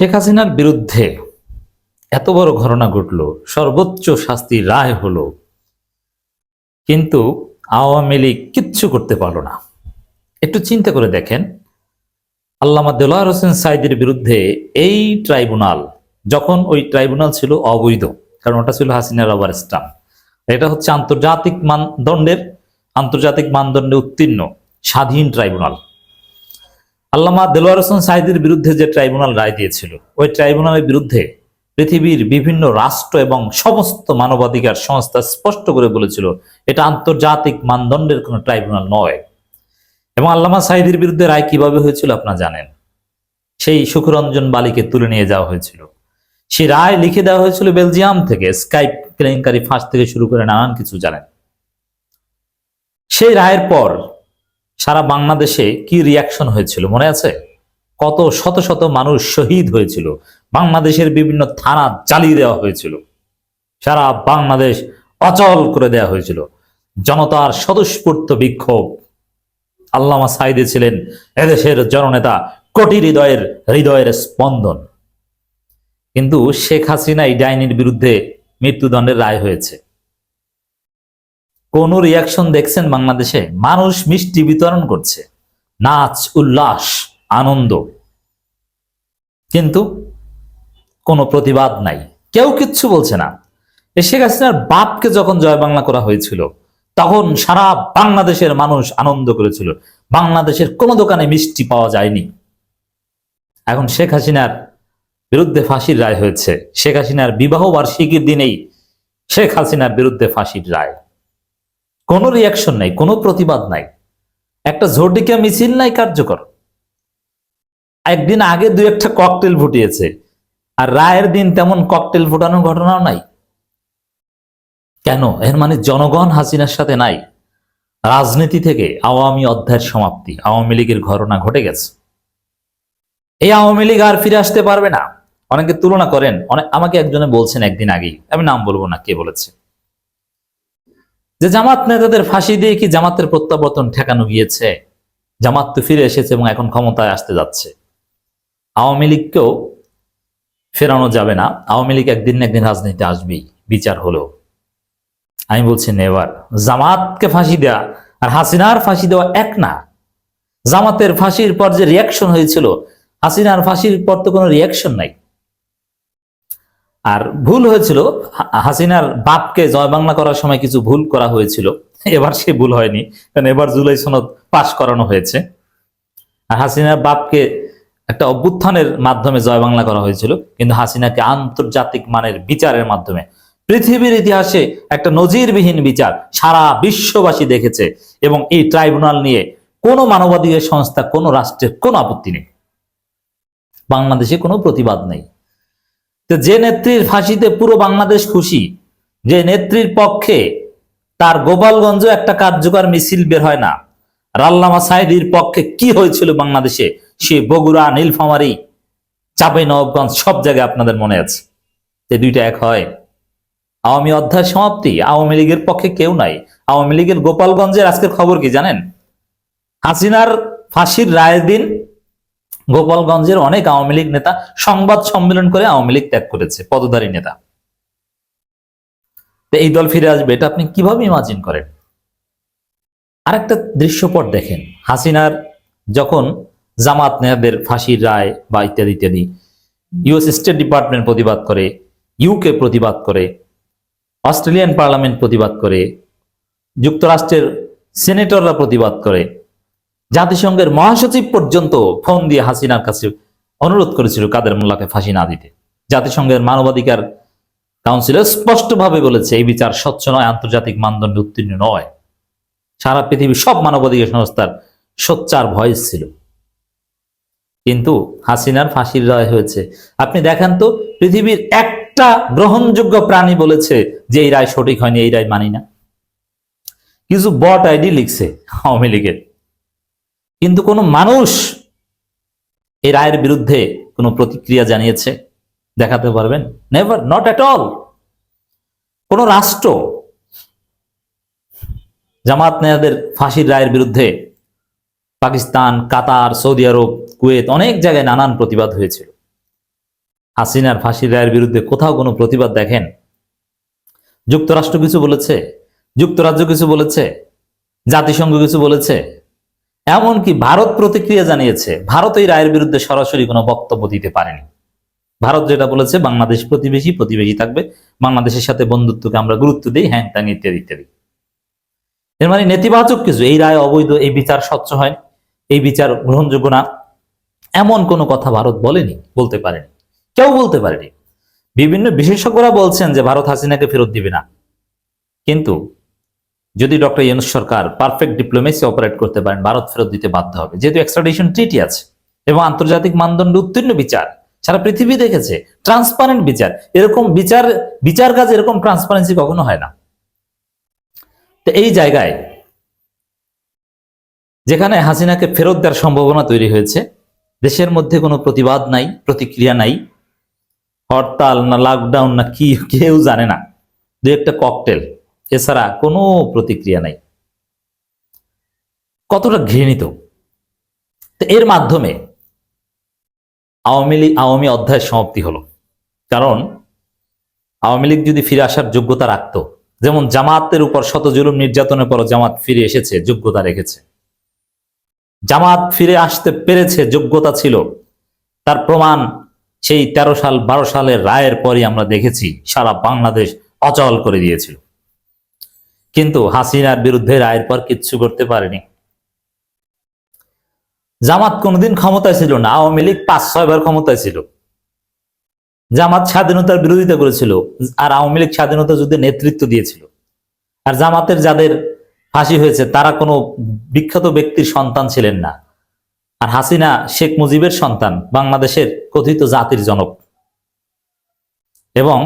শেখ হাসিনার বিরুদ্ধে এত বড় ঘটনা ঘটলো, সর্বোচ্চ শাস্তির রায় হলো। কিন্তু আওয়ামী লীগ কিচ্ছু করতে পারল না। একটু চিন্তা করে দেখেন, আল্লামা দেলোয়ার হোসেন সাইদের বিরুদ্ধে এই ট্রাইব্যুনাল, যখন ওই ট্রাইব্যুনাল ছিল অবৈধ, কারণ ওটা ছিল হাসিনা রবার স্টাম্প। এটা হচ্ছে আন্তর্জাতিক মানদণ্ডের, আন্তর্জাতিক মানদণ্ডে উত্তীর্ণ, স্বাধীন ট্রাইব্যুনাল। আল্লামা দেলোয়ার হোসেন সাইদের বিরুদ্ধে যে ট্রাইব্যুনাল রায় দিয়েছিল, ওই ট্রাইব্যুনালের বিরুদ্ধে পৃথিবীর বিভিন্ন রাষ্ট্র এবং সমস্ত মানবাধিকার সংস্থা স্পষ্ট করে বলেছিল, এটা আন্তর্জাতিক মানদণ্ডের কোনো ট্রাইব্যুনাল নয়। এবং আল্লামা সাইদের বিরুদ্ধে রায় কীভাবে হয়েছিল আপনারা জানেন? সেই সুখরঞ্জন বালিকে তুলে নিয়ে যাওয়া হয়েছিল। সেই রায় লিখে দেওয়া হয়েছিল বেলজিয়াম থেকে, স্কাইপ কেলেঙ্কারি ফাঁস থেকে শুরু করে নানান কিছু জানেন। সেই রায়ের পর সারা বাংলাদেশে কি রিয়াকশন হয়েছিল? মনে আছে? কত শত শত মানুষ শহীদ হয়েছিল। বাংলাদেশের বিভিন্ন থানা জ্বালিয়ে দেওয়া হয়েছিল। সারা বাংলাদেশ অচল করে দেওয়া হয়েছিল। জনতার স্বতঃস্ফূর্ত বিক্ষোভ। আল্লামা সাইদে ছিলেন এদেশের জননেতা কোটি হৃদয়ের হৃদয়ের স্পন্দন। কিন্তু শেখ হাসিনা এই ডাইনির বিরুদ্ধে মৃত্যুদণ্ডের রায় হয়েছে। কোন রিয়াকশন দেখছেন বাংলাদেশে? মানুষ মিষ্টি বিতরণ করছে। নাচ, উল্লাস, আনন্দ। কিন্তু কোনো প্রতিবাদ নাই। কেউ কিচ্ছু বলছে না। শেখ হাসিনার বাপকে যখন জয় বাংলা করা হয়েছিল, তখন সারা বাংলাদেশের মানুষ আনন্দ করেছিল। বাংলাদেশের কোনো দোকানে মিষ্টি পাওয়া যায়নি। এখন শেখ হাসিনার বিরুদ্ধে ফাঁসির রায় হয়েছে। শেখ হাসিনার বিবাহ বার্ষিকীর দিনেই শেখ হাসিনার বিরুদ্ধে ফাঁসির রায়। কোনো রিয়াকশন নাই, কোনো প্রতিবাদ নাই। একটা ঝটিকা মিছিল নাই কার্যকর। একদিন আগে দুই একটা ককটেল ফুটিয়েছে, আর রায়ের দিন তেমন ককটেল ফুটানোর ঘটনাও নাই। কেন? এর মানে জনগণ হাসিনার সাথে নাই। রাজনীতি থেকে আওয়ামী অধ্যায়ের সমাপ্তি, আওয়ামী লীগের ঘটনা ঘটে গেছে। এই আওয়ামী লীগ আর ফিরে আসতে পারবে না। অনেকে তুলনা করেন, অনেক আমাকে একজনে বলছেন একদিন আগেই, আমি নাম বলব না কে বলেছে। যে জামাত নেতাদের ফাঁসি দিয়ে কি জামাতের প্রত্যাবর্তন ঠেকানো গিয়েছে? জামাত তো ফিরে এসেছে এবং এখন ক্ষমতায় আসতে যাচ্ছে। আওয়ামী লীগকেও ফেরানো যাবে না। আওয়ামী লীগ একদিন না একদিন রাজনীতিতে আসবেই, বিচার হলেও। আমি বলছি নেবার জামাতকে ফাঁসি দেওয়া আর হাসিনার ফাঁসি দেওয়া এক না। জামাতের ফাঁসির পর যে রিয়াকশন হয়েছিল, হাসিনার ফাঁসির পর তো কোনো রিয়াকশন নাই। আর ভুল হয়েছিল হাসিনার বাপকে জয় বাংলা করার সময় কিছু ভুল করা হয়েছিল, এবার সে ভুল হয়নি, কারণ এবার জুলাই সনদ পাশ করানো হয়েছে। আর হাসিনার বাপকে একটা অভ্যুত্থানের মাধ্যমে জয় বাংলা করা হয়েছিল, কিন্তু হাসিনাকে আন্তর্জাতিক মানের বিচারের মাধ্যমে। পৃথিবীর ইতিহাসে একটা নজিরবিহীন বিচার সারা বিশ্ববাসী দেখেছে, এবং এই ট্রাইব্যুনাল নিয়ে কোনো মানবাধিকার সংস্থা, কোনো রাষ্ট্রের কোনো আপত্তি নেই। বাংলাদেশে কোনো প্রতিবাদ নেই। যে নেত্রীর ফাঁসিতে পুরো বাংলাদেশ খুশি, যে নেত্রীর পক্ষে তার গোপালগঞ্জ একটা কার্যকর মিছিল বের হয় না। রাল্লামা সাইদির পক্ষে কি হয়েছিল বাংলাদেশে? সে বগুড়া, নীলফামারি চাপে নবাবগঞ্জ, সব জায়গায় আপনাদের মনে আছে। যে দুইটা এক হয়। আওয়ামী অধ্যায় সমাপ্তি। আওয়ামী লীগের পক্ষে কেউ নাই। আওয়ামী লীগের গোপালগঞ্জের আজকের খবর কি জানেন? হাসিনার ফাঁসির রায়ের দিন গোপালগঞ্জের অনেক আওয়ামী লীগ নেতা সংবাদ সম্মেলন করে আওয়ামী লীগ ত্যাগ করেছে, পদধারী নেতা। এই দল ফিরে আসবে, এটা আপনি কীভাবে ইমাজিন করেন? আরেকটা দৃশ্যপট দেখেন, হাসিনার যখন জামাত নেতাদের ফাঁসির রায় বা ইত্যাদি ইত্যাদি ইউএস স্টেট ডিপার্টমেন্ট প্রতিবাদ করে ইউকে প্রতিবাদ করে অস্ট্রেলিয়ান পার্লামেন্ট প্রতিবাদ করে, যুক্তরাষ্ট্রের সেনেটররা প্রতিবাদ করে জাতিসংঘের মহাসচিব পর্যন্ত ফোন দিয়ে হাসিনার কাছে অনুরোধ করেছিল কাদের মোল্লাকে ফাঁসি না দিতে। জাতিসংঘের মানবাধিকার কাউন্সিলর স্পষ্টভাবে বলেছে, এই বিচার স্বচ্ছ নয়, আন্তর্জাতিক মানদণ্ড উত্তীর্ণ নয়। সারা পৃথিবীর সব মানবাধিকার সংস্থার সোচ্চার ভয়েস ছিল। কিন্তু হাসিনার ফাঁসির রায় হয়েছে। আপনি দেখেন তো, পৃথিবীর একটা গ্রহণযোগ্য প্রাণী বলেছে যে এই রায় সঠিক হয়নি, এই রায় মানি না। কিছু বট আইডি লিখছে আওয়ামী লীগের। কিন্তু কোনো মানুষ এই রায়ের বিরুদ্ধে কোনো প্রতিক্রিয়া জানিয়েছে? দেখাতে পারবেন? নেভার নট অ্যাট অল কোন রাষ্ট্র জামাত নেতাদের ফাঁসির রায়ের বিরুদ্ধে Pakistan, Qatar, Saudi Arab, Kuwait অনেক জায়গায় নানান প্রতিবাদ হয়েছিল। হাসিনার ফাঁসির রায়ের বিরুদ্ধে কোথাও কোনো প্রতিবাদ দেখেন? যুক্তরাষ্ট্র কিছু বলেছে? যুক্তরাজ্য কিছু বলেছে? জাতিসংঘ কিছু বলেছে? এমনকি ভারত প্রতিক্রিয়া জানিয়েছে, ভারত এই রায়ের বিরুদ্ধে সরাসরি কোনো বক্তব্য দিতে পারেনি। ভারত যেটা বলেছে, বাংলাদেশ প্রতিবেশী প্রতিবেশী থাকবে। বাংলাদেশের সাথে বন্ধুত্বকে আমরা গুরুত্ব দিই, হ্যাং, ত্যাং, ইত্যাদি ইত্যাদি। এর মানে নেতিবাচক কিছু, এই রায় অবৈধ, এই বিচার স্বচ্ছ হয়, এই বিচার গ্রহণযোগ্য না। এমন কোনো কথা ভারত বলেনি, বলতে পারেনি। কেউ বলতে পারেনি। বিভিন্ন বিশেষজ্ঞরা বলছেন যে ভারত হাসিনাকে ফেরত দিবে না। কিন্তু যদি ডক্টর ইউনুস সরকার পারফেক্ট ডিপ্লোমেসি অপারেট করতে পারেন, ভারত ফেরত দিতে বাধ্য হবে। যেহেতু এক্সট্রাডিশন ট্রিটি আছে এবং আন্তর্জাতিক মানদণ্ড উত্তীর্ণ বিচার, সারা পৃথিবী দেখেছে ট্রান্সপারেন্ট বিচার। এরকম বিচার বিচার কাজ এরকম ট্রান্সপারেন্সি কখনো হয় না। তো এই জায়গায় যেখানে হাসিনাকে ফেরত দেওয়ার সম্ভাবনা তৈরি হয়েছে, দেশের মধ্যে কোনো প্রতিবাদ নাই, প্রতিক্রিয়া নাই, হরতাল না লকডাউন না কি, কেউ জানে না। দু একটা ককটেল এছাড়া কোনো প্রতিক্রিয়া নাই। কতটা ঘৃণিত? এর মাধ্যমে আওয়ামী লীগ, আওয়ামী অধ্যায় সমাপ্তি হলো। কারণ আওয়ামী লীগ যদি ফিরে আসার যোগ্যতা রাখতো, যেমন জামাতের উপর শত জুলুম নির্যাতনের পর জামাত ফিরে এসেছে, যোগ্যতা রেখেছে। জামাত ফিরে আসতে পেরেছে, যোগ্যতা ছিল। তার প্রমাণ সেই তেরো সাল, বারো সালের রায়ের পরই আমরা দেখেছি, সারা বাংলাদেশ অচল করে দিয়েছিল। কিন্তু হাসিনার বিরুদ্ধে রায়ের পর কিচ্ছু করতে পারেনি। জামাত কোনোদিন ক্ষমতায় ছিল না, আওয়ামী লীগ পাঁচ ছয়বার ক্ষমতায় ছিল। জামাত স্বাধীনতার বিরোধিতা করেছিল আর আওয়ামী লীগ স্বাধীনতা যুদ্ধে নেতৃত্ব দিয়েছিল। আর জামাতের যাদের ফাঁসি হয়েছে, তারা কোনো বিখ্যাত ব্যক্তির সন্তান ছিলেন না। আর হাসিনা শেখ মুজিবের সন্তান, বাংলাদেশের কথিত জাতির জনক। এবং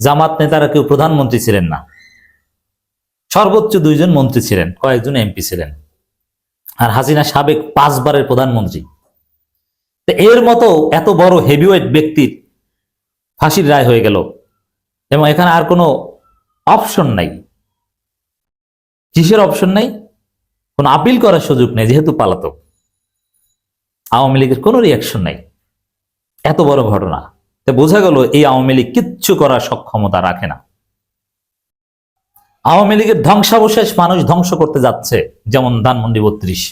জামাত নেতারা কেউ প্রধানমন্ত্রী ছিলেন না। সর্বোচ্চ দুইজন মন্ত্রী ছিলেন, কয়েকজন এমপি ছিলেন। আর হাসিনা সাবেক পাঁচবারের প্রধানমন্ত্রী। এর মতো এত বড় হেভিওয়েট ব্যক্তির ফাঁসির রায় হয়ে গেল এবং এখানে আর কোনো অপশন নাই। কিসের অপশন নাই? কোনো আপিল করার সুযোগ নেই, যেহেতু পালাতক। আওয়ামী লীগের কোনো রিয়াকশন নাই। এত বড় ঘটনা। তো বোঝা গেল এই আওয়ামী লীগ কিচ্ছু করার সক্ষমতা রাখে না। আওয়ামী লীগের ধ্বংসাবশেষ মানুষ ধ্বংস করতে যাচ্ছে, যেমন ধানমন্ডি বত্রিশ।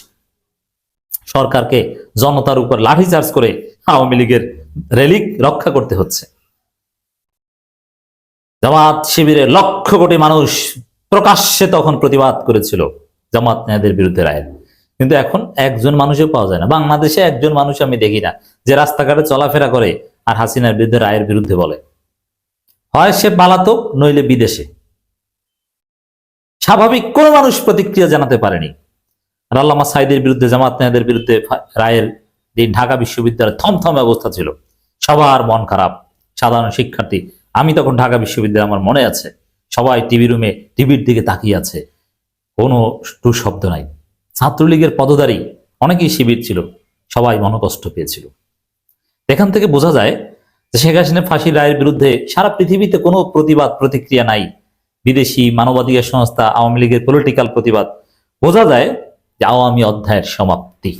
সরকারকে জনতার উপর লাঠিচার্জ করে আওয়ামী লীগের রেলিক রক্ষা করতে হচ্ছে। জামাত শিবিরে লক্ষ কোটি মানুষ প্রকাশ্যে তখন প্রতিবাদ করেছিল জামাত নেয়াদের বিরুদ্ধে রায়ের। কিন্তু এখন একজন মানুষও পাওয়া যায় না। বাংলাদেশে একজন মানুষ আমি দেখি না, যে রাস্তাঘাটে চলাফেরা করে আর হাসিনার বিরুদ্ধে রায়ের বিরুদ্ধে বলে। হয় সে পালাতক, নইলে বিদেশে। স্বাভাবিক কোন মানুষ প্রতিক্রিয়া জানাতে পারেনি। আল্লামা সাইদের বিরুদ্ধে, জামাত নেয়াদের বিরুদ্ধে রায়ের দিন ঢাকা বিশ্ববিদ্যালয়ে থমথমে অবস্থা ছিল। সবার মন খারাপ। সাধারণ শিক্ষার্থী, আমি তখন ঢাকা বিশ্ববিদ্যালয়ে আমার মনে আছে, সবাই টিভি রুমে টিভির দিকে তাকিয়ে আছে। কোনো শব্দ নাই। ছাত্রলীগের পদধারী অনেকেই শিবির ছিল, সবাই মনকষ্ট পেয়েছিল। এখান থেকে বোঝা যায় যে শেখ হাসিনা ফাঁসির রায়ের বিরুদ্ধে সারা পৃথিবীতে কোনো প্রতিবাদ, প্রতিক্রিয়া নাই। বিদেশি মানবাধিকার সংস্থা আওয়ামী লীগের পলিটিক্যাল প্রতিবাদ। বোঝা যায় যে আওয়ামী অধ্যায়ের সমাপ্তি।